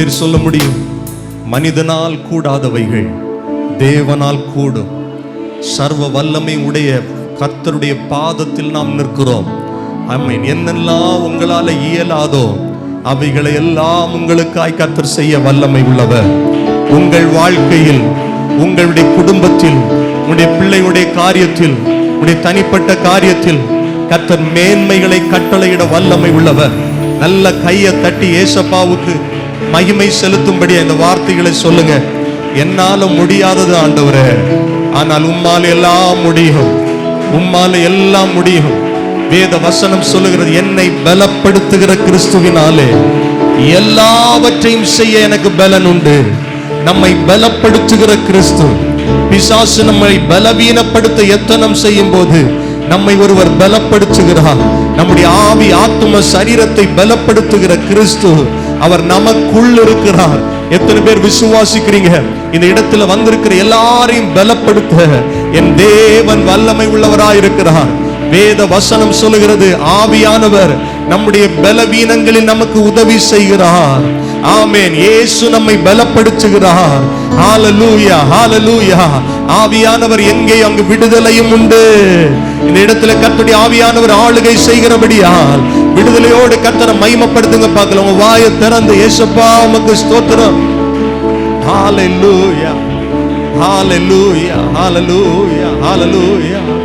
பேர் சொல்ல முடியும். மனிதனால் கூடாதவைகள் தேவனால் கூடும். சர்வ வல்லமை உடைய கர்த்தருடைய பாதத்தில் நாம் நிற்கிறோம். ஆமென். என்னெல்லாம் உங்களால இயலாதோ அவைகளை எல்லாம் உங்களுக்காய் கர்த்தர் செய்ய வல்லமை உள்ளவர். உங்கள் வாழ்க்கையில் உங்களுடைய குடும்பத்தில் உங்களுடைய பிள்ளையுடைய காரியத்தில் உங்களுடைய தனிப்பட்ட காரியத்தில் கர்த்தர் மேன்மைகளை கட்டளையிட வல்லமை உள்ளவர். நல்ல கையை தட்டி ஏசப்பாவுக்கு மகிமை செலுத்தும்படி இந்த வார்த்தைகளை சொல்லுங்க. என்னால முடியாதது ஆண்டவரே. ஆனால் உம்மால் எல்லாம் முடியும். உம்மால எல்லாம் முடியும். வேத வசனம் சொல்லுகிறது என்னை பலப்படுத்துகிற கிறிஸ்துவினாலே எல்லாவற்றையும் செய்ய எனக்கு பலன் உண்டு. நம்மை பலப்படுத்துகிற கிறிஸ்து. பிசாசு நம்மை பலவீனப்படுத்த எத்தனம் செய்யும் போது நம்மை ஒருவர் பலப்படுத்துகிறார். நம்முடைய ஆவி ஆத்தும சரீரத்தை பலப்படுத்துகிற கிறிஸ்து அவர் நமக்குள் இருக்கிறார். எத்தனை பேர் விசுவாசிக்கிறீங்க? இந்த இடத்துல வந்திருக்கிற எல்லாரையும் பலப்படுத்த என் தேவன் வல்லமை உள்ளவராய் இருக்கிறார் வேத வசனம் சொல்லுகிறது ஆவியானவர் நம்முடைய பலவீனங்களில் நமக்கு உதவி செய்கிறார். ஆமேன். இயேசு நம்மை பலப்படுத்துகிறார். ஹalleluya ஹalleluya. ஆவியானவர் எங்கே? அங்கு விடுதலையும் உண்டு. இந்த இடத்துல கர்த்தருடைய ஆவியானவர் ஆளுகை செய்கிறபடியால் விடுதலையோடு கர்த்தரை மகிமைப்படுத்துங்க பார்க்கலாம். உங்க வாயை திறந்து இயேசுப்பா உமக்கு ஸ்தோத்திரம். ஹalleluya ஹalleluya ஹalleluya ஹalleluya.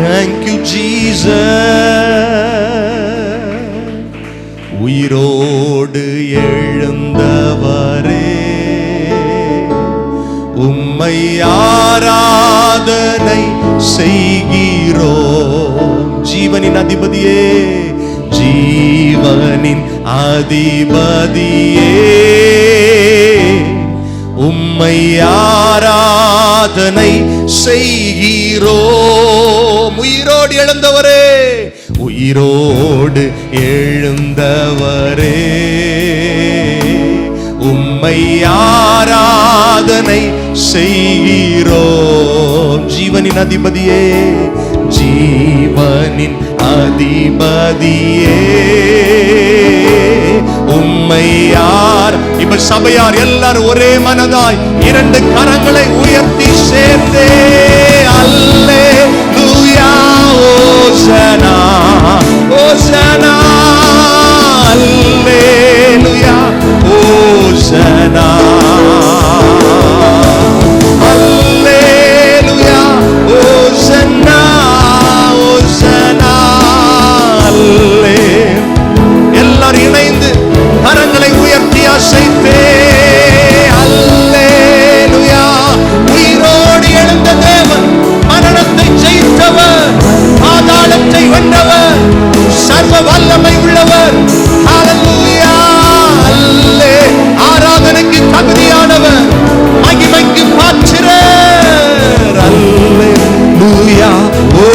Thank you, Jesus. உயிரோடு எழுந்தவரே உம்மை ஆராதனை செய்கிறோ ஜீவனின் அதிபதியே ஜீவனின் அதிபதியே உம்மை ஆராதனை செய்கிறோம் உயிரோடு எழுந்தவரே உயிரோடு எழுந்தவரே. உம்மை ஆராதனை செய்கிறோம் ஜீவனின் அதிபதியே ஜீவனின் அதிபதியே. உம்மை யார்? இப்ப சபையார் எல்லாரும் ஒரே மனதாய் இரண்டு கரங்களை உயர்த்தி சேர்ந்தே அல்லே லூயா ஓசனா ஓசனா அல்லே லூயா ஓசனா. அசைத்தே அல்லேலுயா. உயிரோடு எழுந்த தேவன் மரணத்தை ஜெயித்தவர் பாதாளத்தை வென்றவர் சர்வ வல்லமை உள்ளவர். அல்லேலுயா அல்லே ஆராதனைக்கு தகுதியானவர் மகிமைக்கு பாய்ச்சிற அல்லேலுயா. ஓ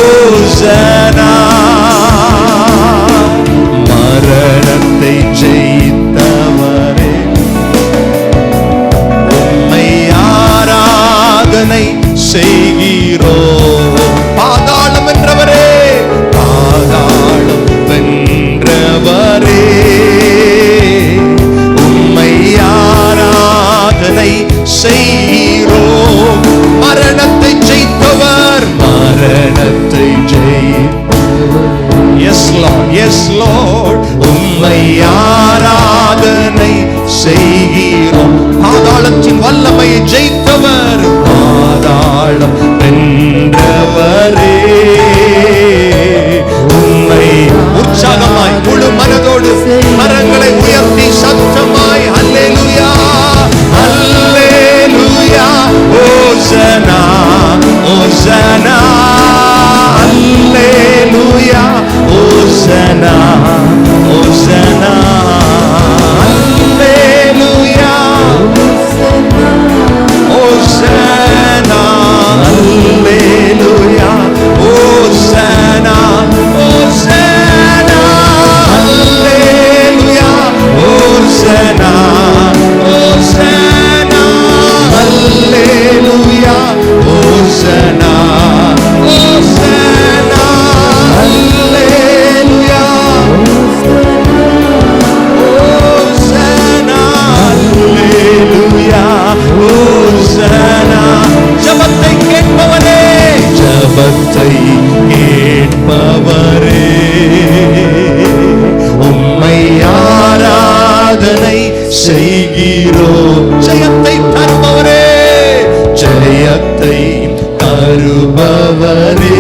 தருபவரே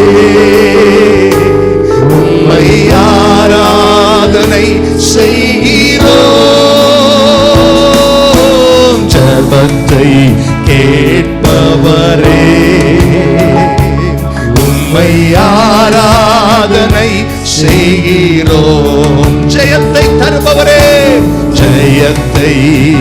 உம்மை ஆராதனை செய்கிறோம். ஜபத்தை கேட்பவரே. உம்மை ஆராதனை செய்கிறோம். ஜெயத்தை தருபவரே. ஜெயத்தை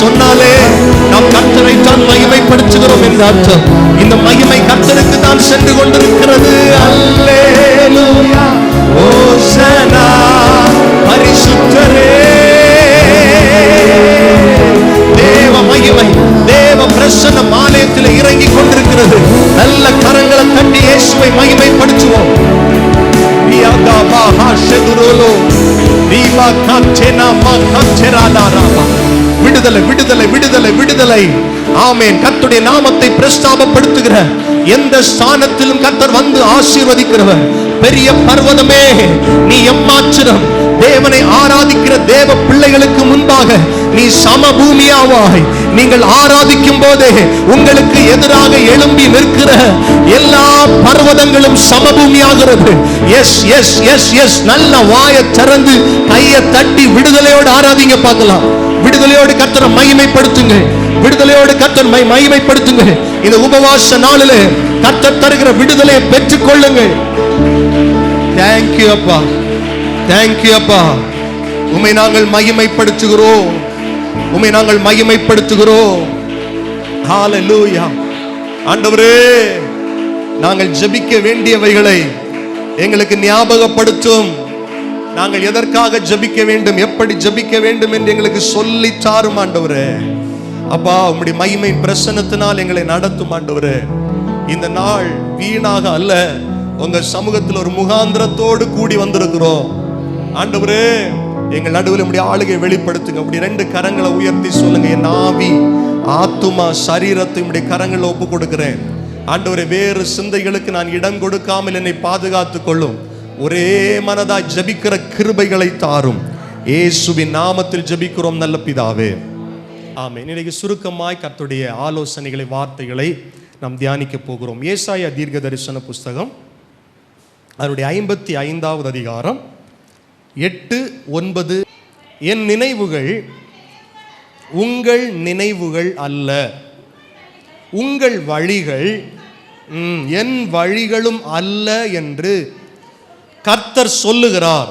சொன்னாலே நாம் கர்த்தரை தான் மகிமைப்படுத்துகிறோம் என்று அர்த்தம். இந்த மகிமை ஆமேன். கத்துடைய நாமத்தை பிரஸ்தாபப்படுத்துகிற எந்த ஸ்தானத்திலும் கத்தர் வந்து ஆசீர்வதிக்கிறவர். பெரிய பர்வதமே நீ எம்மாச்சிரம் தேவனை ஆராதிக்கிற தேவ பிள்ளைகளுக்கு முன்பாக நீ சமபூமியாவாய். நீங்கள் ஆராதிக்கும் போதே உங்களுக்கு எதிராக எழும்பி நிற்கிற எல்லா பர்வதங்களும் சமபூமியாகிறது. எஸ் எஸ் எஸ் எஸ் நல்ல வாயை திறந்து கையை தட்டி விடுதலையோடு ஆராதிங்க பார்க்கலாம். விடுதலையோடு கர்த்தரை மகிமைப்படுத்துங்க. விடுதலையோடு கர்த்தர் மை மகிமைப்படுத்துங்க. இந்த உபவாச நாளிலே கர்த்தர் தருகிற விடுதலையை பெற்றுக் கொள்ளுங்கள் தேங்க்யூ அப்பா. தேங்க்யூ அப்பா. உமை நாங்கள் மகிமைப்படுத்துகிறோம். உமை நாங்கள் மகிமைப்படுத்துகிறோம். ஆண்டவரே நாங்கள் ஜெபிக்க வேண்டியவைகளை எங்களுக்கு ஞாபகப்படுத்தும். நாங்கள் எதற்காக ஜெபிக்க வேண்டும் எப்படி ஜெபிக்க வேண்டும் என்று எங்களுக்கு சொல்லி தாரும் ஆண்டவரே. அப்பா உம்முடைய மகிமை பிரசன்னத்தினால் எங்களை நடத்தும் ஆண்டவரே. இந்த நாள் வீணாக அல்ல உங்க சமூகத்தில் ஒரு முகாந்திரத்தோடு கூடி வந்திருக்கிறோம். ஆண்டவரே எங்கள் நடுவில் உடைய ஆளுகை வெளிப்படுத்துங்க. அப்படி ரெண்டு கரங்களை உயர்த்தி சொல்லுங்க. என் ஆவி ஆத்துமா சரீரத்தை உடைய கரங்களை ஒப்பு கொடுக்கிறேன் ஆண்டவரை வேறு சிந்தைகளுக்கு நான் இடம் கொடுக்காமல் என்னை பாதுகாத்து கொள்ளும். ஒரே மனதாய் ஜபிக்கிற கிருபைகளை தாரும். ஏசுவின் நாமத்தில் ஜபிக்கிறோம் நல்ல பிதாவே. ஆமே இன்னைக்கு சுருக்கமாய் கர்த்தருடைய ஆலோசனைகளை வார்த்தைகளை நாம் தியானிக்க போகிறோம். ஏசாய தீர்க்க தரிசன புஸ்தகம் அதனுடைய ஐம்பத்தி ஐந்தாவது அதிகாரம். எட்டு ஒன்பது என் நினைவுகள் உங்கள் நினைவுகள் அல்ல. உங்கள் வழிகள் என் வழிகளும் அல்ல என்று கர்த்தர் சொல்லுகிறார்.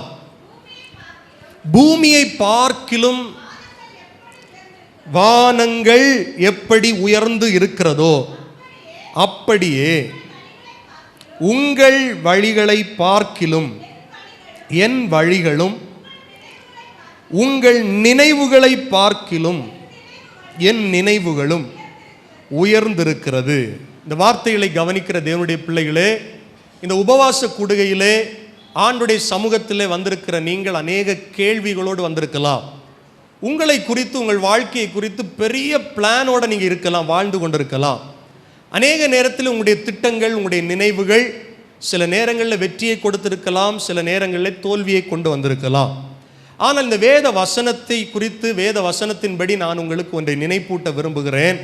பூமியை பார்க்கிலும் வானங்கள் எப்படி உயர்ந்து இருக்கிறதோ அப்படியே உங்கள் வழிகளை பார்க்கிலும் என் வழிகளும் உங்கள் நினைவுகளை பார்க்கிலும் என் நினைவுகளும் உயர்ந்திருக்கிறது. இந்த வார்த்தைகளை கவனிக்கிற தேவனுடைய பிள்ளைகளே இந்த உபவாச கூடுகையிலே ஆண்டுடைய சமூகத்திலே வந்திருக்கிற நீங்கள் அநேக கேள்விகளோடு வந்திருக்கலாம். உங்களை குறித்து உங்கள் வாழ்க்கையை குறித்து பெரிய பிளானோடு நீங்கள் இருக்கலாம் வாழ்ந்து கொண்டிருக்கலாம். அநேக நேரத்தில் உங்களுடைய திட்டங்கள் உங்களுடைய நினைவுகள் சில நேரங்களில் வெற்றியை கொடுத்திருக்கலாம் சில நேரங்களில் தோல்வியை கொண்டு வந்திருக்கலாம். ஆனால் இந்த வேத வசனத்தை குறித்து வேத வசனத்தின்படி நான் உங்களுக்கு ஒன்றை நினைப்பூட்ட விரும்புகிறேன்.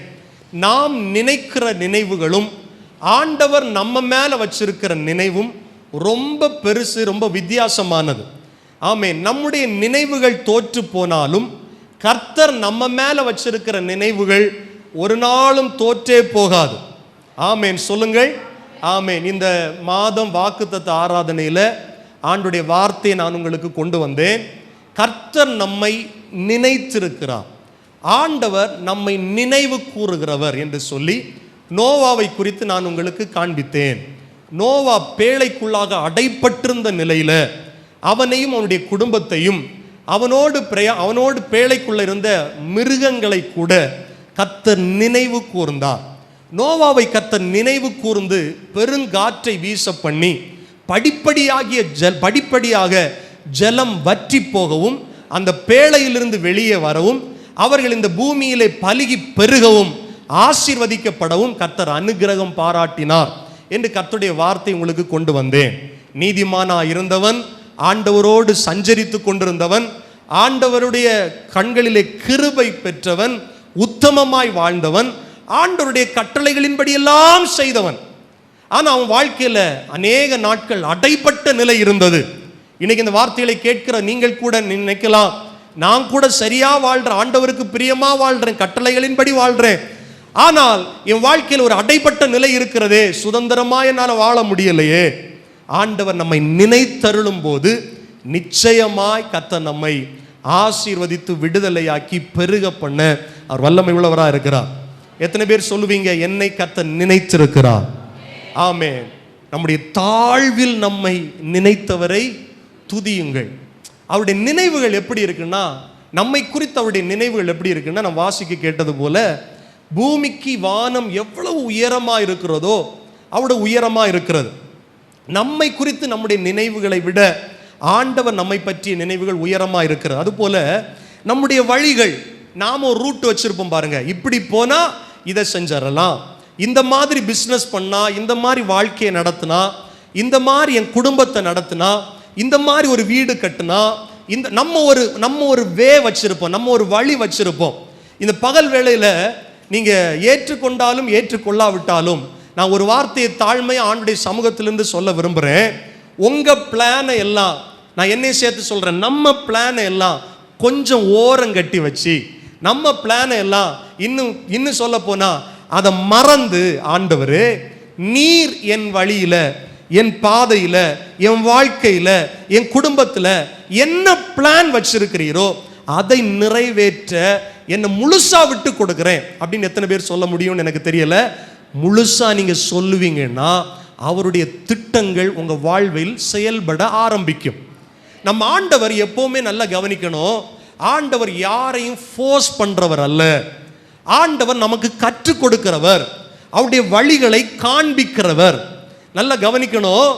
நாம் நினைக்கிற நினைவுகளும் ஆண்டவர் நம்ம மேலே வச்சிருக்கிற நினைவும் ரொம்ப பெருசு ரொம்ப வித்தியாசமானது. ஆமே நம்முடைய நினைவுகள் தோற்று போனாலும் கர்த்தர் நம்ம மேலே வச்சிருக்கிற நினைவுகள் ஒரு நாளும் தோற்றே போகாது. ஆமேன். சொல்லுங்கள். ஆமேன். இந்த மாதம் வாக்குத்தத்த ஆராதனையில் ஆண்டுடைய வார்த்தையை நான் உங்களுக்கு கொண்டு வந்தேன். கர்த்தர் நம்மை நினைத்திருக்கிறார். ஆண்டவர் நம்மை நினைவு கூறுகிறவர் என்று சொல்லி நோவாவை குறித்து நான் உங்களுக்கு காண்பித்தேன். நோவா பேழைக்குள்ளாக அடைப்பட்டிருந்த நிலையில் அவனையும் அவனுடைய குடும்பத்தையும் அவனோடு பிரயா அவனோடு பேழைக்குள்ள இருந்த மிருகங்களை கூட கர்த்தர் நினைவு கூர்ந்தார். நோவாவை கத்த நினைவு கூர்ந்து பெருங்காற்றை வீச பண்ணி படிப்படியாகிய ஜல் படிப்படியாக ஜலம் வற்றி போகவும் அந்த பேழையிலிருந்து வெளியே வரவும் அவர்கள் இந்த பூமியிலே பலுகி பெருகவும் ஆசீர்வதிக்கப்படவும் கர்த்தர் அனுக்கிரகம் பாராட்டினார் என்று கர்த்தருடைய வார்த்தை உங்களுக்கு கொண்டு வந்தேன். நீதிமானா இருந்தவன் ஆண்டவரோடு சஞ்சரித்து கொண்டிருந்தவன் ஆண்டவருடைய கண்களிலே கிருபை பெற்றவன் உத்தமமாய் வாழ்ந்தவன் ஆண்டவருடைய கட்டளைகளின்படி எல்லாம் செய்தவன். ஆனால் அவன் வாழ்க்கையில் அநேக நாட்கள் அடைப்பட்ட நிலை இருந்தது. இன்னைக்கு இந்த வார்த்தைகளை கேட்கிற நீங்கள் கூட நினைக்கலாம். நான் கூட சரியா வாழ்கிற ஆண்டவருக்கு பிரியமா வாழ்கிறேன் கட்டளைகளின்படி வாழ்கிறேன் ஆனால் என் வாழ்க்கையில் ஒரு அடைப்பட்ட நிலை இருக்கிறதே சுதந்திரமா என்னால் வாழ முடியலையே. ஆண்டவர் நம்மை நினைத்தருளும் போது நிச்சயமாய் கத்த நம்மை ஆசீர்வதித்து விடுதலையாக்கி பெருக பண்ண. அவர் வல்லமை உள்ளவராக இருக்கிறார். எத்தனை பேர் சொல்லுவீங்க என்னை கத்த நினைத்திருக்கிறார். ஆமே நம்முடைய தாழ்வில் நம்மை நினைத்தவரை துதியுங்கள். அவருடைய நினைவுகள் எப்படி இருக்குன்னா நம்மை குறித்து அவருடைய நினைவுகள் எப்படி இருக்குன்னா நான் வாசிக்க கேட்டது போல பூமிக்கு வானம் எவ்வளவு உயரமா இருக்கிறதோ அவ்வளவு உயரமா இருக்கிறது. நம்மை குறித்து நம்முடைய நினைவுகளை விட ஆண்டவர் நம்மை பற்றிய நினைவுகள் உயரமா இருக்கிறது. அதுபோல நம்முடைய வழிகள் நாம ஒரு ரூட் வச்சுருப்போம் பாருங்க. இப்படி போனால் இதை செஞ்சிடலாம். இந்த மாதிரி பிஸ்னஸ் பண்ணால் இந்த மாதிரி வாழ்க்கையை நடத்தினா இந்த மாதிரி என் குடும்பத்தை நடத்தினா இந்த மாதிரி ஒரு வீடு கட்டினா இந்த நம்ம ஒரு நம்ம ஒரு வே வச்சுருப்போம் நம்ம ஒரு வழி வச்சுருப்போம். இந்த பகல் வேளையில் நீங்கள் ஏற்றுக்கொண்டாலும் ஏற்றுக்கொள்ளாவிட்டாலும் நான் ஒரு வார்த்தையை தாழ்மை ஆண்டுடைய சமூகத்திலிருந்து சொல்ல விரும்புகிறேன் உங்கள் பிளானை எல்லாம் நான் என்னையும் சேர்த்து சொல்கிறேன் நம்ம பிளானை எல்லாம் கொஞ்சம் ஓரம் கட்டி வச்சு நம்ம பிளானை எல்லாம் இன்னும் இன்னும் சொல்ல போனால் அதை மறந்து ஆண்டவர் நீர் என் வழியில் என் பாதையில் என் வாழ்க்கையில் என் குடும்பத்தில் என்ன பிளான் வச்சிருக்கிறீரோ அதை நிறைவேற்ற என்னை முழுசாக விட்டு கொடுக்குறேன். அப்படின்னு எத்தனை பேர் சொல்ல முடியும்னு எனக்கு தெரியல. முழுசாக நீங்கள் சொல்லுவீங்கன்னா அவருடைய திட்டங்கள் உங்கள் வாழ்வில் செயல்பட ஆரம்பிக்கும். நம்ம ஆண்டவர் எப்போவுமே நல்லா கவனிக்கணும். ஆண்டவர் யாரையும் ஃபோர்ஸ் பண்ணுறவர் அல்ல. ஆண்டவர் நமக்கு கற்றுக் கொடுக்கிறவர். அவருடைய வழிகளை காண்பிக்கிறவர். நல்லா கவனிக்கணும்.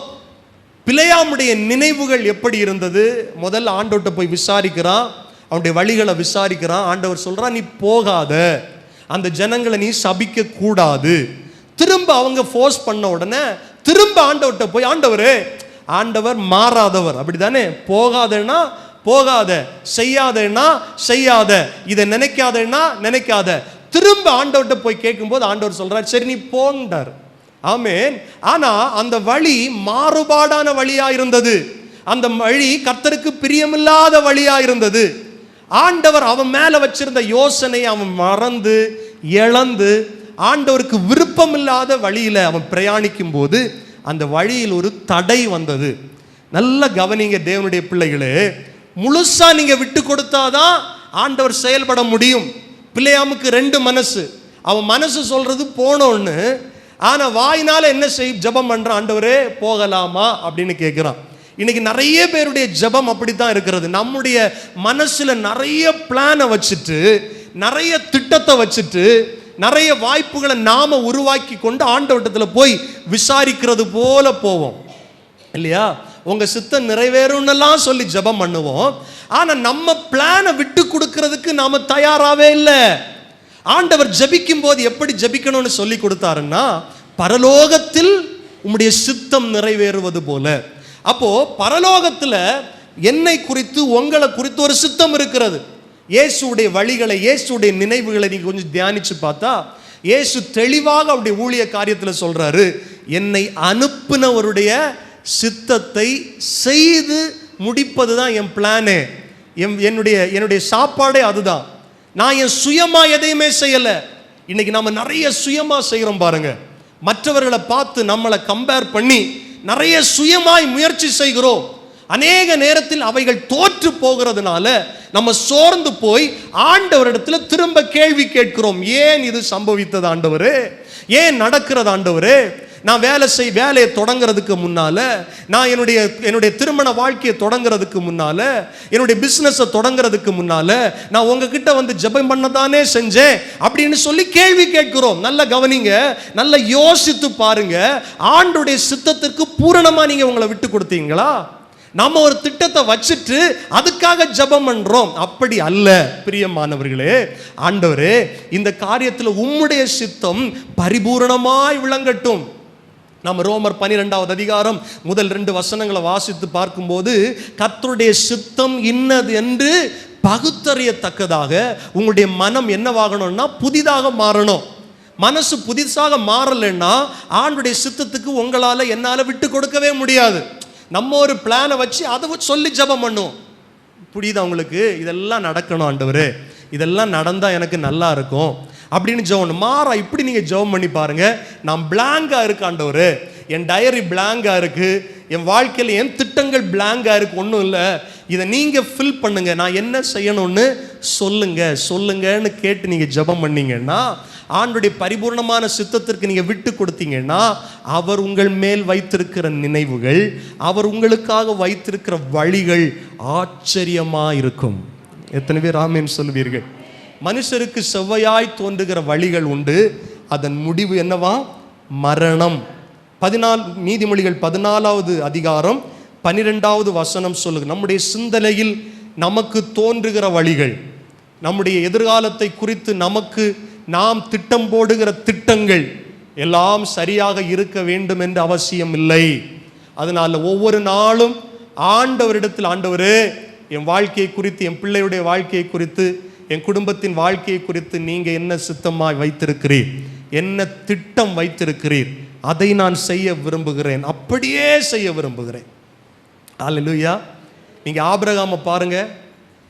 பிழையாமுடைய நினைவுகள் எப்படி இருந்தது? முதல்ல ஆண்டோட்ட போய் விசாரிக்கிறான். அவனுடைய வழிகளை விசாரிக்கிறான். ஆண்டவர் சொல்கிறான் நீ போகாத. அந்த ஜனங்களை நீ சபிக்க கூடாது திரும்ப அவங்க ஃபோர்ஸ் பண்ண உடனே திரும்ப ஆண்டவர்கிட்ட போய் ஆண்டவர் ஆண்டவர் மாறாதவர். அப்படி தானே போகாதேன்னா போகாத செய்யாதேன்னா செய்யாத இதை நினைக்காதேன்னா நினைக்காத. திரும்ப ஆண்டவர்கிட்ட போய் கேட்கும்போது ஆண்டவர் சொல்றார் சரி நீ போண்டார் ஆமேன். ஆனா அந்த வழி மாறுபாடான வழியா இருந்தது. அந்த வழி கர்த்தருக்கு பிரியமில்லாத வழியா இருந்தது. ஆண்டவர் அவன் மேல வச்சிருந்த யோசனை அவன் மறந்து இழந்து ஆண்டவருக்கு விருப்பமில்லாத வழியில அவன் பிரயாணிக்கும் போது அந்த வழியில் ஒரு தடை வந்தது. நல்ல கவனிங்க தேவனுடைய பிள்ளைகளே. முழுசா நீங்க விட்டு கொடுத்தாதான் ஆண்டவர் செயல்பட முடியும். பிள்ளையாமுக்கு ரெண்டு மனசு. அவன் மனசு சொல்றது போனோன்னு ஆனா வாயினால என்ன செய் ஜெபம் பண்ணுறான் ஆண்டவரே போகலாமா அப்படின்னு கேட்கிறான் இன்னைக்கு நிறைய பேருடைய ஜெபம் அப்படித்தான் இருக்கிறது. நம்முடைய மனசுல நிறைய பிளானை வச்சுட்டு நிறைய திட்டத்தை வச்சுட்டு நிறைய வாய்ப்புகளை நாம உருவாக்கி கொண்டு ஆண்டவட்டத்தில் போய் விசாரிக்கிறது போல போவோம். இல்லையா? உங்கள் சித்தம் நிறைவேறும்னெல்லாம் சொல்லி ஜெபம் பண்ணுவோம். ஆனால் நம்ம பிளானை விட்டு கொடுக்கறதுக்கு நாம் தயாராகவே இல்லை. ஆண்டவர் ஜபிக்கும் போது எப்படி ஜெபிக்கணும்னு சொல்லி கொடுத்தாருன்னா பரலோகத்தில் உம்முடைய சித்தம் நிறைவேறுவது போல. அப்போது பரலோகத்தில் என்னை குறித்து உங்களை குறித்து ஒரு சித்தம் இருக்கிறது. இயேசுடைய வழிகளை இயேசுடைய நினைவுகளை நீங்கள் கொஞ்சம் தியானித்து பார்த்தா இயேசு தெளிவாக அவருடைய ஊழிய காரியத்தில் சொல்கிறாரு என்னை அனுப்பினவருடைய சித்தத்தை செய்து முடிப்பது தான் என் பிளானே என் என்னுடைய என்னுடைய சாப்பாடே அதுதான். நான் என் சுயமாக எதையுமே செய்யலை. இன்னைக்கு நம்ம நிறைய சுயமாக செய்கிறோம் பாருங்க. மற்றவர்களை பார்த்து நம்மளை கம்பேர் பண்ணி நிறைய சுயமாய் முயற்சி செய்கிறோம். அநேக நேரத்தில் அவைகள் தோற்று போகிறதுனால நம்ம சோர்ந்து போய் ஆண்டவரிடத்துல திரும்ப கேள்வி கேட்கிறோம். ஏன் இது சம்பவித்தது ஆண்டவரே? ஏன் நடக்கிறது ஆண்டவரே? நான் வேலை செய் வேலையை தொடங்குறதுக்கு முன்னால நான் என்னுடைய என்னுடைய திருமண வாழ்க்கையை தொடங்குறதுக்கு முன்னால என்னுடைய பிஸ்னஸை தொடங்குறதுக்கு முன்னால நான் உங்ககிட்ட வந்து ஜெபம் பண்ணதானே செஞ்சேன் அப்படின்னு சொல்லி கேள்வி கேட்கிறோம். நல்ல கவனிங்க நல்ல யோசித்து பாருங்க. ஆண்டுடைய சித்தத்திற்கு பூரணமா நீங்க உங்களை விட்டு கொடுத்தீங்களா? நம்ம ஒரு திட்டத்தை வச்சுட்டு அதுக்காக ஜெபம் பண்றோம். அப்படி அல்ல பிரியமானவர்களே. ஆண்டவரே இந்த காரியத்தில் உம்முடைய சித்தம் பரிபூரணமாய் விளங்கட்டும். நம்ம ரோமர் பனிரெண்டாவது அதிகாரம் முதல் ரெண்டு வசனங்களை வாசித்து பார்க்கும்போது கத்தருடைய சித்தம் இன்னது என்று பகுத்தறியத்தக்கதாக உங்களுடைய மனம் என்னவாகணும்னா புதிதாக மாறணும். மனசு புதுசாக மாறலைன்னா ஆண்டுடைய சித்தத்துக்கு உங்களால் என்னால் விட்டு கொடுக்கவே முடியாது. நம்ம ஒரு பிளானை வச்சு அதை வச்சு சொல்லி ஜெபம் பண்ணுவோம். புரியுதா உங்களுக்கு? இதெல்லாம் நடக்கணும் ஆண்டவர். இதெல்லாம் நடந்தால் எனக்கு நல்லா இருக்கும். அப்படின்னு ஜெபம் மாறா இப்படி நீங்கள் ஜெபம் பண்ணி பாருங்க. நான் பிளாங்காக இருக்கு என் டயரி பிளாங்காக இருக்குது என் வாழ்க்கையில் என் திட்டங்கள் பிளாங்காக இருக்கு. ஒன்றும் இல்லை. இதை நீங்கள் ஃபில் பண்ணுங்க. நான் என்ன செய்யணும்னு சொல்லுங்க. சொல்லுங்கன்னு கேட்டு நீங்கள் ஜெபம் பண்ணீங்கன்னா ஆண்டுடைய பரிபூர்ணமான சித்தத்திற்கு நீங்கள் விட்டு கொடுத்தீங்கன்னா அவர் உங்கள் மேல் வைத்திருக்கிற நினைவுகள் அவர் உங்களுக்காக வைத்திருக்கிற வழிகள் ஆச்சரியமாக இருக்கும். எத்தனை பேர் ராமேன் சொல்லுவீர்கள்? மனுஷருக்கு செவ்வையாய் தோன்றுகிற வழிகள் உண்டு. அதன் முடிவு என்னவா? மரணம். பதினாலு நீதிமொழிகள் பதினாலாவது அதிகாரம் பனிரெண்டாவது வசனம் சொல்லுங்க நம்முடைய சிந்தனையில் நமக்கு தோன்றுகிற வழிகள் நம்முடைய எதிர்காலத்தை குறித்து நமக்கு நாம் திட்டம் போடுகிற திட்டங்கள் எல்லாம் சரியாக இருக்க வேண்டும் என்று அவசியம் இல்லை. அதனால் ஒவ்வொரு நாளும் ஆண்டவரிடத்தில் ஆண்டவரே என் வாழ்க்கையை குறித்து என் பிள்ளையுடைய வாழ்க்கையை குறித்து என் குடும்பத்தின் வாழ்க்கையை குறித்து நீங்கள் என்ன சித்தமாய் வைத்திருக்கிறீர்? என்ன திட்டம் வைத்திருக்கிறீர்? அதை நான் செய்ய விரும்புகிறேன். அப்படியே செய்ய விரும்புகிறேன். அல்லேலூயா நீங்கள் ஆபிரகாமை பாருங்க.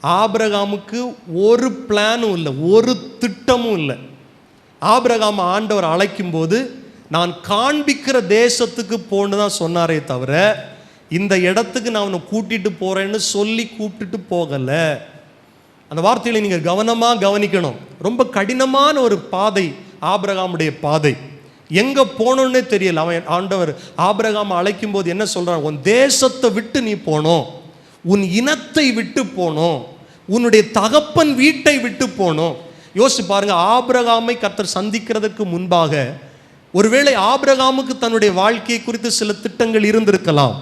ஆபிரகாமுக்கு ஒரு பிளானும் இல்லை ஒரு திட்டமும் இல்லை. ஆபிரகாம் ஆண்டவர் அழைக்கும் போது நான் காண்பிக்கிற தேசத்துக்கு போன்னு தான் சொன்னாரே தவிர இந்த இடத்துக்கு நான் உன்னை கூட்டிகிட்டு போகிறேன்னு சொல்லி கூப்பிட்டுட்டு போகலை. அந்த வார்த்தைகளை நீங்கள் கவனமாக கவனிக்கணும். ரொம்ப கடினமான ஒரு பாதை ஆபிரகாமுடைய பாதை. எங்கே போகணும்னே தெரியல. அவன் ஆண்டவர் ஆபிரகாம் அழைக்கும் போது என்ன சொல்கிறான் உன் தேசத்தை விட்டு நீ போனோம். உன் இனத்தை விட்டு போனோம். உன்னுடைய தகப்பன் வீட்டை விட்டு போனோம். யோசிச்சு பாருங்க ஆபிரகாமை கர்த்தர் சந்திக்கிறதுக்கு முன்பாக ஒருவேளை ஆபிரகாமுக்கு தன்னுடைய வாழ்க்கையை குறித்து சில திட்டங்கள் இருந்திருக்கலாம்.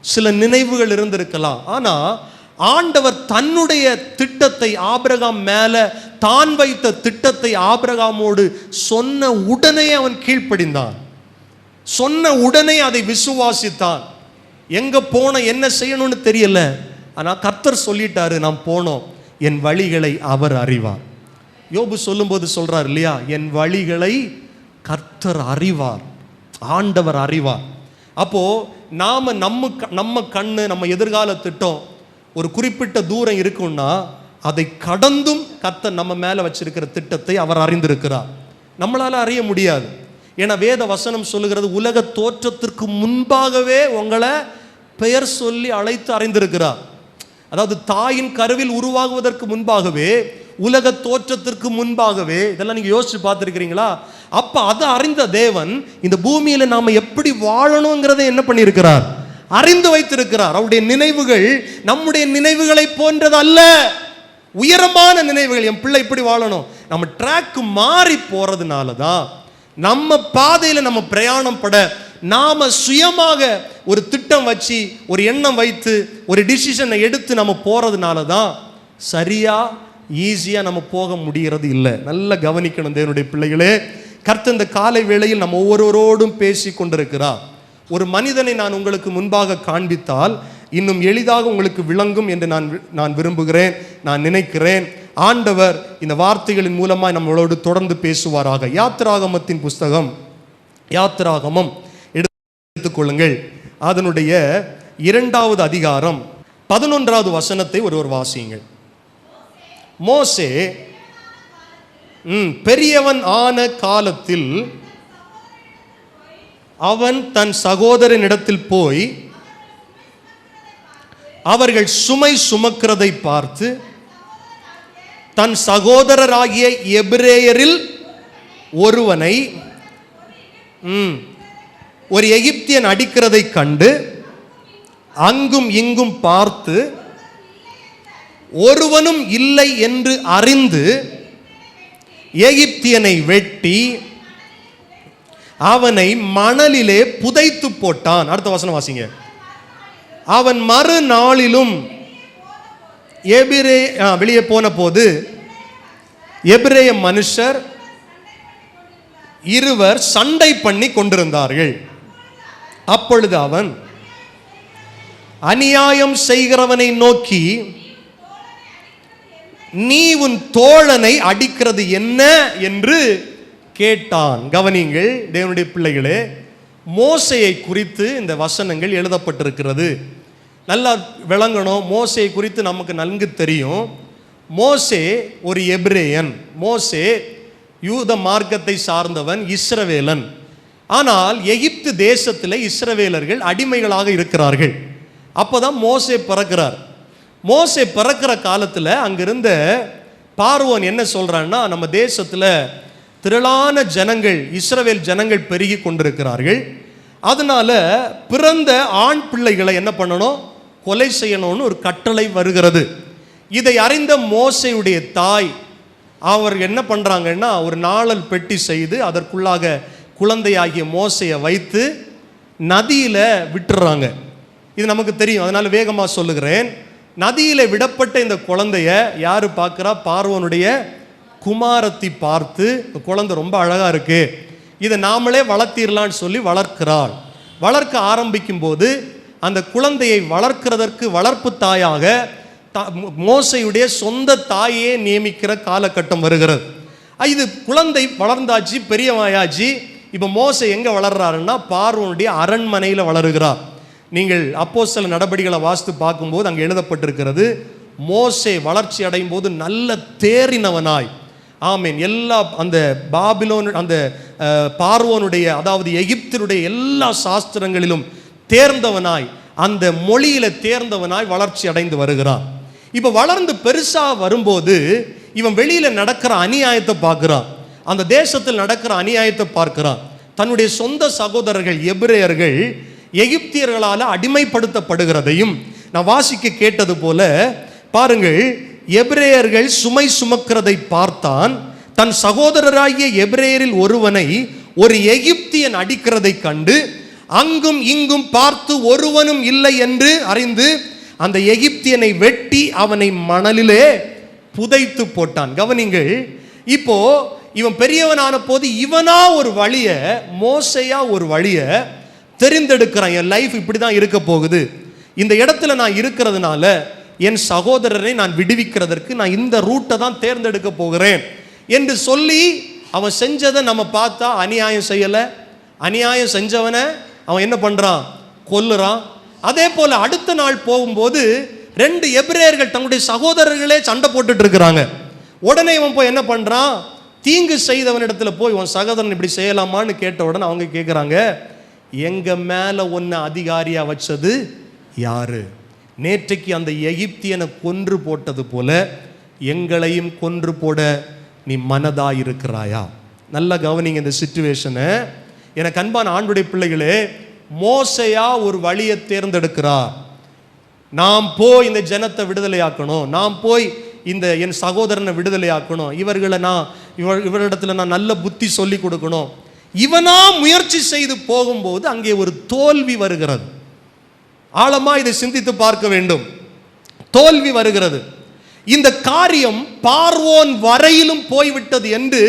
சில நினைவுகள் இருந்திருக்கலாம். ஆனால் ஆண்டவர் தன்னுடைய திட்டத்தை ஆபிரகாம் மேல தான் வைத்த திட்டத்தை ஆபிரகாமோடு சொன்ன உடனே அவன் கீழ்ப்படிந்தான். சொன்ன உடனே அதை விசுவாசித்தான். எங்க போன என்ன செய்யணும்னு தெரியல. ஆனா கர்த்தர் சொல்லிட்டாரு நாம் போனோம் என் வழிகளை அவர் அறிவார். யோபு சொல்லும்போது சொல்றார் இல்லையா என் வழிகளை கர்த்தர் அறிவார் ஆண்டவர் அறிவார். அப்போ நாம நம்ம க- நம்ம கண்ணு நம்ம எதிர்கால திட்டம் ஒரு குறிப்பிட்ட தூரம் இருக்கும்னா அதை கடந்தும் கத்த நம்ம மேலே வச்சிருக்கிற திட்டத்தை அவர் அறிந்திருக்கிறார். நம்மளால் அறிய முடியாது. ஏன்னா வேத வசனம் சொல்லுகிறது உலக தோற்றத்திற்கு முன்பாகவே உங்களை பெயர் சொல்லி அழைத்து அறிந்திருக்கிறார். அதாவது தாயின் கருவில் உருவாகுவதற்கு முன்பாகவே உலக தோற்றத்திற்கு முன்பாகவே இதெல்லாம் நீங்கள் யோசிச்சு பார்த்துருக்கிறீங்களா? அப்போ அதை அறிந்த தேவன் இந்த பூமியில் நாம் எப்படி வாழணுங்கிறதை என்ன பண்ணியிருக்கிறார்? அறிந்து வைத்திருக்கிறார். அவருடைய நினைவுகள் நம்முடைய நினைவுகளை போன்றது அல்ல உயரமான நினைவுகள் என் பிள்ளை இப்படி வாழணும். நம்ம ட்ராக் மாறி போறதுனால தான் நம்ம பாதையில் நம்ம பிரயாணம் பட நாம சுயமாக ஒரு திட்டம் வச்சு ஒரு எண்ணம் வைத்து ஒரு டிசிஷனை எடுத்து நம்ம போறதுனால தான் சரியா ஈஸியாக நம்ம போக முடிகிறது இல்லை. நல்லா கவனிக்கணும் தேவனுடைய பிள்ளைகளே. கர்த்த இந்த காலை வேளையில் நம்ம ஒவ்வொருவரோடும் பேசி கொண்டிருக்கிறார் ஒரு மனிதனை நான் உங்களுக்கு முன்பாக காண்பித்தால் இன்னும் எளிதாக உங்களுக்கு விளங்கும் என்று நான் வி- நான் விரும்புகிறேன் நான் நினைக்கிறேன். ஆண்டவர் இந்த வார்த்தைகளின் மூலமாக நம்மளோடு தொடர்ந்து பேசுவாராக. யாத்திராகமத்தின் புஸ்தகம் யாத்திராகமம் எடுத்துக்கொள்ளுங்கள் அதனுடைய இரண்டாவது அதிகாரம் பதினொன்றாவது வசனத்தை ஒருவர் வாசியுங்கள். மோசே ம், பெரியவன் ஆன காலத்தில் அவன் தன் சகோதரனிடத்தில் போய் அவர்கள் சுமை சுமக்கிறதை பார்த்து தன் சகோதரராகிய எபிரேயரில் ஒருவனை ஒரு எகிப்தியன் அடிக்கிறதை கண்டு அங்கும் இங்கும் பார்த்து ஒருவனும் இல்லை என்று அறிந்து எகிப்தியனை வெட்டி அவனை மணலிலே புதைத்து போட்டான். அடுத்த வசனம் வாசிங்க. அவன் மறுநாளிலும் எபிரே வெளியே போன போது எபிரேய மனுஷர் இருவர் சண்டை பண்ணி கொண்டிருந்தார்கள். அப்பொழுது அவன் அநியாயம் செய்கிறவனை நோக்கி நீ உன் தோழனை அடிக்கிறது என்ன? என்று கேட்டான். கவனிங்கள் தேவனுடைய பிள்ளைகளே மோசையை குறித்து இந்த வசனங்கள் எழுதப்பட்டிருக்கிறது. நல்லா விளங்கணும். மோசையை குறித்து நமக்கு நன்கு தெரியும். மோசே ஒரு எப்ரேயன். மோசே யூத மார்க்கத்தை சார்ந்தவன் இஸ்ரவேலன். ஆனால் எகிப்து தேசத்தில் இஸ்ரவேலர்கள் அடிமைகளாக இருக்கிறார்கள். அப்போ தான் மோசே பிறக்கிறார். மோசே பிறக்கிற காலத்தில் அங்கிருந்த பார்வன் என்ன சொல்கிறான்னா நம்ம தேசத்தில் திரளான ஜனங்கள் இஸ்ரவேல் ஜனங்கள் பெருகி கொண்டிருக்கிறார்கள். அதனால பிறந்த ஆண் பிள்ளைகளை என்ன பண்ணணும்? கொலை செய்யணும்னு ஒரு கட்டளை வருகிறது. இதை அறிந்த மோசையுடைய தாய் அவர் என்ன பண்ணுறாங்கன்னா ஒரு நாளல் பெட்டி செய்து அதற்குள்ளாக குழந்தையாகிய மோசையை வைத்து நதியில் விட்டுறாங்க. இது நமக்கு தெரியும். அதனால் வேகமாக சொல்லுகிறேன். நதியில் விடப்பட்ட இந்த குழந்தைய யார் பார்க்குறா? பார்வனுடைய குமாரத்தி பார்த்து குழந்தை ரொம்ப அழகாக இருக்குது இதை நாமளே வளர்த்திடலான்னு சொல்லி வளர்க்கிறாள். வளர்க்க ஆரம்பிக்கும் போது அந்த குழந்தையை வளர்க்கிறதற்கு வளர்ப்பு தாயாக தா- மோசையுடைய சொந்த தாயே நியமிக்கிற காலகட்டம் வருகிறது. இது குழந்தை வளர்ந்தாச்சு பெரியவாயாச்சு. இப்போ மோசை எங்கே வளர்றாருன்னா பார்வனுடைய அரண்மனையில் வளருகிறார். நீங்கள் அப்போ சில நடபடிகளை வாசித்து பார்க்கும்போது அங்கே எழுதப்பட்டிருக்கிறது மோசை வளர்ச்சி அடையும் போது நல்ல தேறினவனாய். ஆமீன். எல்லா அந்த பாபிலோன் அந்த பார்வோனுடைய அதாவது எகிப்தினுடைய எல்லா சாஸ்திரங்களிலும் தேர்ந்தவனாய் அந்த மொழியில தேர்ந்தவனாய் வளர்ச்சி அடைந்து வருகிறான். இப்போ வளர்ந்து பெருசாக வரும்போது இவன் வெளியில் நடக்கிற அநியாயத்தை பார்க்குறான். அந்த தேசத்தில் நடக்கிற அநியாயத்தை பார்க்கிறான். தன்னுடைய சொந்த சகோதரர்கள் எபிரேயர்கள் எகிப்தியர்களால் அடிமைப்படுத்தப்படுகிறதையும் நான் வாசிக்க கேட்டது போல பாருங்கள் எபிரேயர்கள் சுமை சுமக்கிறதை பார்த்தான். தன் சகோதரராகிய எபிரேயரில் ஒருவனை ஒரு எகிப்தியன் அடிக்கிறதை கண்டு அங்கும் இங்கும் பார்த்து ஒருவனும் இல்லை என்று அறிந்து அந்த எகிப்தியனை வெட்டி அவனை மணலிலே புதைத்து போட்டான். கவனிங்கள் இப்போ இவன் பெரியவனான போது இவனா ஒரு வழிய மோசையா ஒரு வழிய தெரிந்தெடுக்கிறான். என் லைஃப் இப்படி தான் இருக்க போகுது. இந்த இடத்துல நான் இருக்கிறதுனால என் சகோதரரை நான் விடுவிக்கிறதற்கு நான் இந்த ரூட்டை தான் தேர்ந்தெடுக்க போகிறேன் என்று சொல்லி அவன் செஞ்சதை நம்ம பார்த்தா அநியாயம் செய்யலை. அநியாயம் செஞ்சவனை அவன் என்ன பண்ணுறான் கொல்லுறான். அதே போல் அடுத்த நாள் போகும்போது ரெண்டு எபிரேயர்கள் தங்களுடைய சகோதரர்களே சண்டை போட்டுட்டு இருக்கிறாங்க. உடனே இவன் போய் என்ன பண்ணுறான் தீங்கு செய்தவனிடத்தில் போய் உன் சகோதரன் இப்படி செய்யலாமான்னு கேட்ட உடனே அவங்க கேட்குறாங்க எங்கள் மேலே ஒன்று அதிகாரியாக வச்சது யாரு? நேற்றைக்கு அந்த எகிப்தியனை கொன்று போட்டது போல எங்களையும் கொன்று போட நீ மனதா இருக்கிறாயா நல்லா கவனிங்க இந்த சுச்சுவேஷனை எனக்கு அன்பான ஆண்டுடைய பிள்ளைகளே மோசையா ஒரு வழியை தேர்ந்தெடுக்கிறார் நாம் போய் இந்த ஜனத்தை விடுதலையாக்கணும். நாம் போய் இந்த என் சகோதரனை விடுதலையாக்கணும். இவர்களை நான் இவர் இவரிடத்துல நான் நல்ல புத்தி சொல்லி கொடுக்கணும். இவனா முயற்சி செய்து போகும்போது அங்கே ஒரு தோல்வி வருகிறது. ஆழமா இதை சிந்தித்து பார்க்க வேண்டும். தோல்வி வருகிறது. இந்த காரியம் பார்வோன் வரையிலும் போய்விட்டது என்று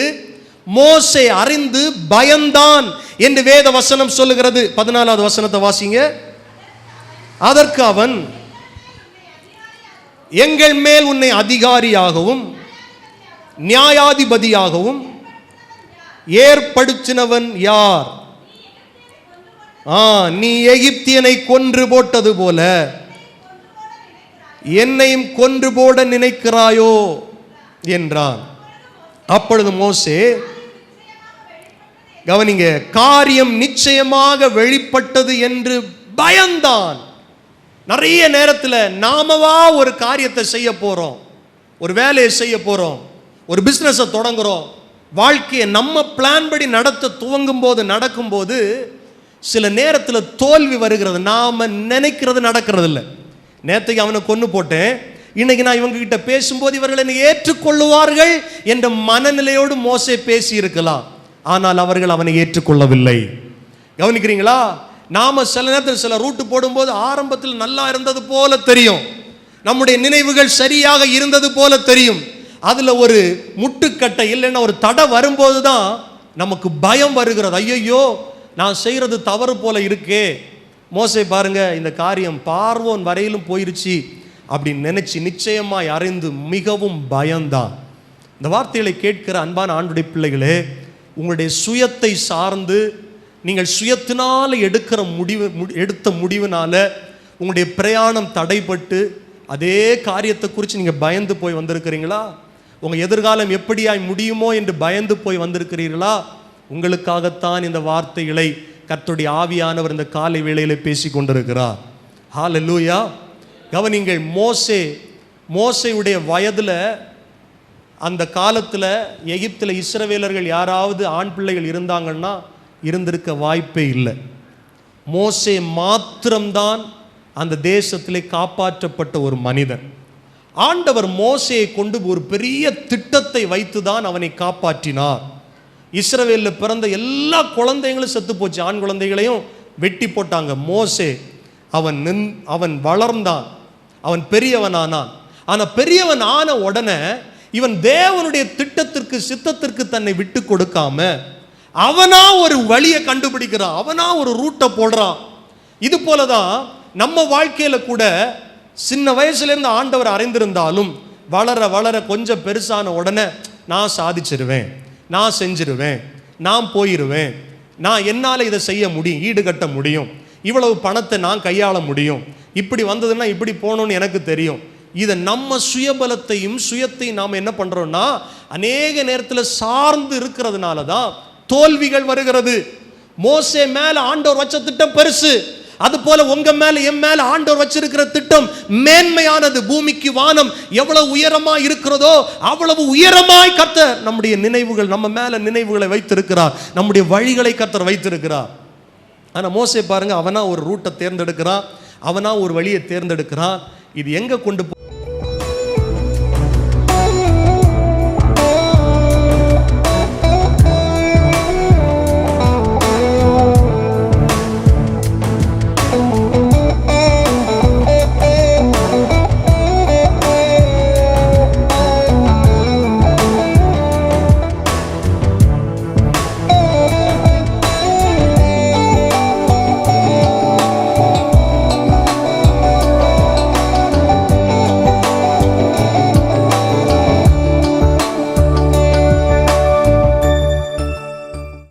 மோசை அறிந்து பயந்தான் என்று வேத வசனம் சொல்லுகிறது. பதினாலாவது வசனத்தை வாசிங்க. அதற்கு அவன் எங்கள் மேல் உன்னை அதிகாரியாகவும் நியாயாதிபதியாகவும் ஏற்படுத்தினவன் யார்? ஆ நீ எகிப்தியனை கொன்று போட்டது போல என்னையும் கொன்று போட நினைக்கிறாயோ என்றான். அப்பொழுது மோசே கவனிங்க காரியம் நிச்சயமாக வெளிப்பட்டது என்று பயந்தான். நிறைய நேரத்தில் நாமவா ஒரு காரியத்தை செய்ய போறோம். ஒரு வேலையை செய்ய போறோம். ஒரு பிஸ்னஸை தொடங்குறோம். வாழ்க்கையை நம்ம பிளான் படி நடத்த துவங்கும் போது நடக்கும்போது சில நேரத்தில் தோல்வி வருகிறது. நாம் நினைக்கிறது நடக்கிறது இல்லை நேற்றுக்கு அவனை கொண்டு போட்டேன். இன்னைக்கு நான் இவங்க கிட்ட பேசும்போது இவர்கள் என்னை ஏற்றுக்கொள்ளுவார்கள் என்ற மனநிலையோடு மோசை பேசி இருக்கலாம். ஆனால் அவர்கள் அவனை ஏற்றுக்கொள்ளவில்லை. கவனிக்கிறீங்களா? நாம சில நேரத்தில் சில ரூட்டு போடும்போது ஆரம்பத்தில் நல்லா இருந்தது போல தெரியும். நம்முடைய நினைவுகள் சரியாக இருந்தது போல தெரியும். அதுல ஒரு முட்டுக்கட்டை இல்லைன்னா ஒரு தடை வரும்போது தான் நமக்கு பயம் வருகிறது. ஐயையோ நான் செய்கிறது தவறு போல இருக்கே. மோசை பாருங்க இந்த காரியம் பார்வோன் வரையிலும் போயிருச்சு அப்படின்னு நினச்சி நிச்சயமாய் அறிந்து மிகவும் பயந்தான். இந்த வார்த்தைகளை கேட்கிற அன்பான ஆண்டுடைய பிள்ளைகளே உங்களுடைய சுயத்தை சார்ந்து நீங்கள் சுயத்தினால் எடுக்கிற முடிவு எடுத்த முடிவுனால உங்களுடைய பிரயாணம் தடைப்பட்டு அதே காரியத்தை குறித்து நீங்கள் பயந்து போய் வந்திருக்கிறீங்களா? உங்கள் எதிர்காலம் எப்படியாய் முடியுமோ என்று பயந்து போய் வந்திருக்கிறீர்களா? உங்களுக்காகத்தான் இந்த வார்த்தைகளை கர்த்தருடைய ஆவியானவர் இந்த காலை வேளையில் பேசி கொண்டிருக்கிறார் லூயா கவனிங்கள் மோசே மோசையுடைய வயதில் அந்த காலத்தில் எகிப்தில் இஸ்ரவேலர்கள் யாராவது ஆண் பிள்ளைகள் இருந்தாங்கன்னா இருந்திருக்க வாய்ப்பே இல்லை. மோசே மாத்திரம்தான் அந்த தேசத்திலே காப்பாற்றப்பட்ட ஒரு மனிதன். ஆண்டவர் மோசையை கொண்டு ஒரு பெரிய திட்டத்தை வைத்து தான் அவனை காப்பாற்றினார். இஸ்ரவேலில் பிறந்த எல்லா குழந்தைங்களும் செத்து போச்சு. ஆண் குழந்தைகளையும் வெட்டி போட்டாங்க. மோசே அவன் நின் அவன் வளர்ந்தான். அவன் பெரியவனானான் ஆனா பெரியவன் ஆன உடனே இவன் தேவனுடைய திட்டத்திற்கு சித்தத்திற்கு தன்னை விட்டு கொடுக்காம அவனா ஒரு வழியை கண்டுபிடிக்கிறான். அவனா ஒரு ரூட்டை போடுறான். இது போல தான் நம்ம வாழ்க்கையில் கூட சின்ன வயசுலேருந்து ஆண்டவர் அறிந்திருந்தாலும் வளர வளர கொஞ்சம் பெருசான உடனே நான் சாதிச்சிருவேன். நான் செஞ்சிருவேன் நான் போயிடுவேன் நான் என்னால் இதை செய்ய முடியும் ஈடுகட்ட முடியும். இவ்வளவு பணத்தை நான் கையாள முடியும். இப்படி வந்ததுன்னா இப்படி போகணும்னு எனக்கு தெரியும். இதை நம்ம சுயபலத்தையும் சுயத்தையும் நாம் என்ன பண்ணுறோம்னா அநேக நேரத்தில் சார்ந்து இருக்கிறதுனால தான் தோல்விகள் வருகிறது. மோசே மேலே ஆண்டவர் வச்ச திட்டம் பெருசு. அது போல உங்க மேல என் மேல ஆண்டவர் வச்சிருக்கிற திட்டம் மேன்மையானது பூமிக்கு வானம் எவ்வளவு உயரமா இருக்கிறதோ அவ்வளவு உயரமாய் கத்த நம்முடைய நினைவுகள் நம்ம மேல நினைவுகளை வைத்திருக்கிறார். நம்முடைய வழிகளை கத்தர் வைத்திருக்கிறார். ஆனா மோசை பாருங்க அவனா ஒரு ரூட்டை தேர்ந்தெடுக்கிறான் அவனா ஒரு வழியை தேர்ந்தெடுக்கிறான். இது எங்க கொண்டு போ